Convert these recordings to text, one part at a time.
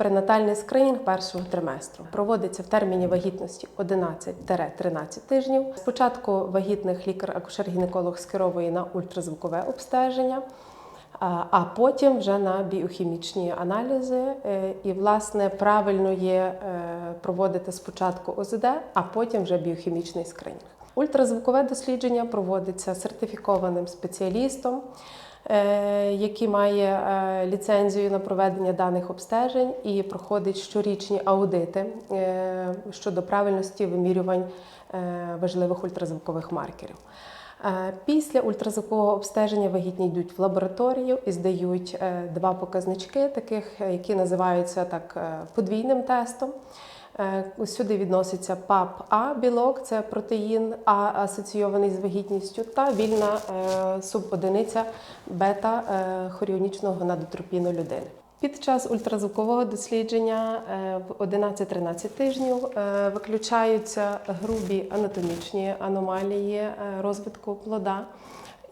Пренатальний скринінг першого триместру проводиться в терміні вагітності 11-13 тижнів. Спочатку вагітних лікар-акушер-гінеколог скеровує на ультразвукове обстеження, а потім вже на біохімічні аналізи. Е, І, власне, правильно є е, проводити спочатку ОЗД, а потім вже біохімічний скринінг. Ультразвукове дослідження проводиться сертифікованим спеціалістом, який має е, ліцензію на проведення даних обстежень і проходить щорічні аудити е, щодо правильності вимірювань е, важливих ультразвукових маркерів. Е, Після ультразвукового обстеження вагітні йдуть в лабораторію і здають е, два показнички, таких, е, які називаються так е, подвійним тестом. Е, Сюди відноситься ПАП-А білок, це протеїн А асоційований з вагітністю, та вільна е, субодиниця бета е, хоріонічного гонадотропіну людини. Під час ультразвукового дослідження в 11-13 тижнів виключаються грубі анатомічні аномалії розвитку плода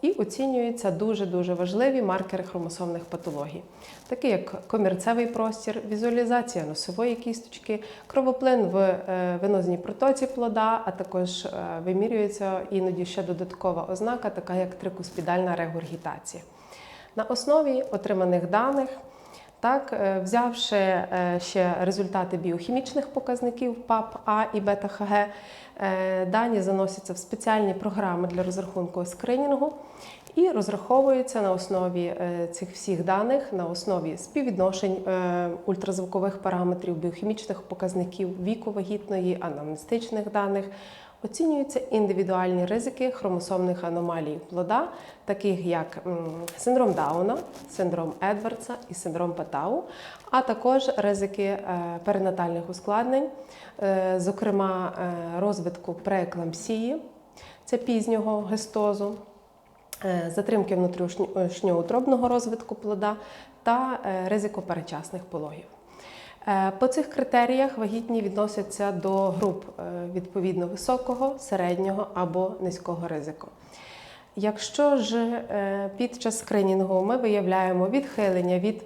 і оцінюються дуже-дуже важливі маркери хромосомних патологій, такі як комірцевий простір, візуалізація носової кісточки, кровоплин в е, венозній протоці плода, а також е, вимірюється іноді ще додаткова ознака, така як трикуспідальна регургітація. На основі отриманих даних так, е, взявши е, ще результати біохімічних показників ПАП А і бета-ХГ, е, дані заносяться в спеціальні програми для розрахунку скринінгу і розраховуються на основі цих всіх даних, на основі співвідношень ультразвукових параметрів, біохімічних показників віку вагітної, анамнестичних даних. Оцінюються індивідуальні ризики хромосомних аномалій плода, таких як синдром Дауна, синдром Едвардса і синдром Патау, а також ризики е, перинатальних ускладнень, е, зокрема е, розвитку прееклампсії, це пізнього гестозу, затримки внутрішньоутробного розвитку плода та ризику передчасних пологів. Е, По цих критеріях вагітні відносяться до груп е, відповідно високого, середнього або низького ризику. Якщо ж е, під час скринінгу ми виявляємо відхилення від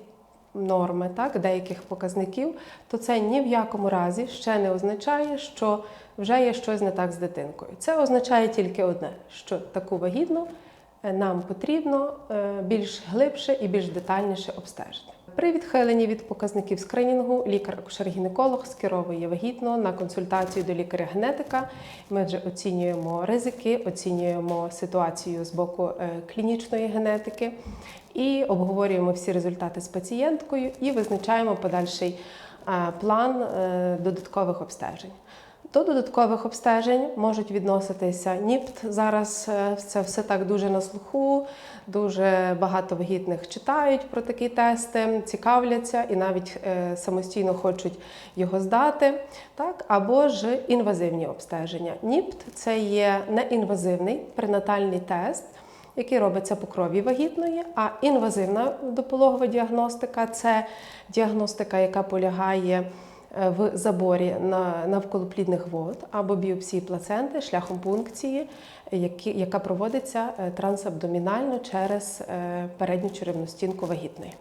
норми так, деяких показників, то це ні в якому разі ще не означає, що вже є щось не так з дитинкою. Це означає тільки одне: що таку вагітну нам потрібно більш глибше і більш детальніше обстежити. При відхиленні від показників скринінгу лікар-акушер-гінеколог скеровує вагітну на консультацію до лікаря-генетика. Ми вже оцінюємо ризики, оцінюємо ситуацію з боку е, клінічної генетики і обговорюємо всі результати з пацієнткою і визначаємо подальший е, план е, додаткових обстежень. До додаткових обстежень можуть відноситися НІПТ. Зараз е, це все так дуже на слуху. Дуже багато вагітних читають про такі тести, цікавляться і навіть е, самостійно хочуть його здати. Так? Або ж інвазивні обстеження. НІПТ це є неінвазивний пренатальний тест. Який робиться по крові вагітної, а інвазивна допологова діагностика це діагностика, яка полягає в заборі на навколоплідних вод або біопсії плаценти шляхом пункції, які, яка проводиться е, трансабдомінально через е, передню черевну стінку вагітної.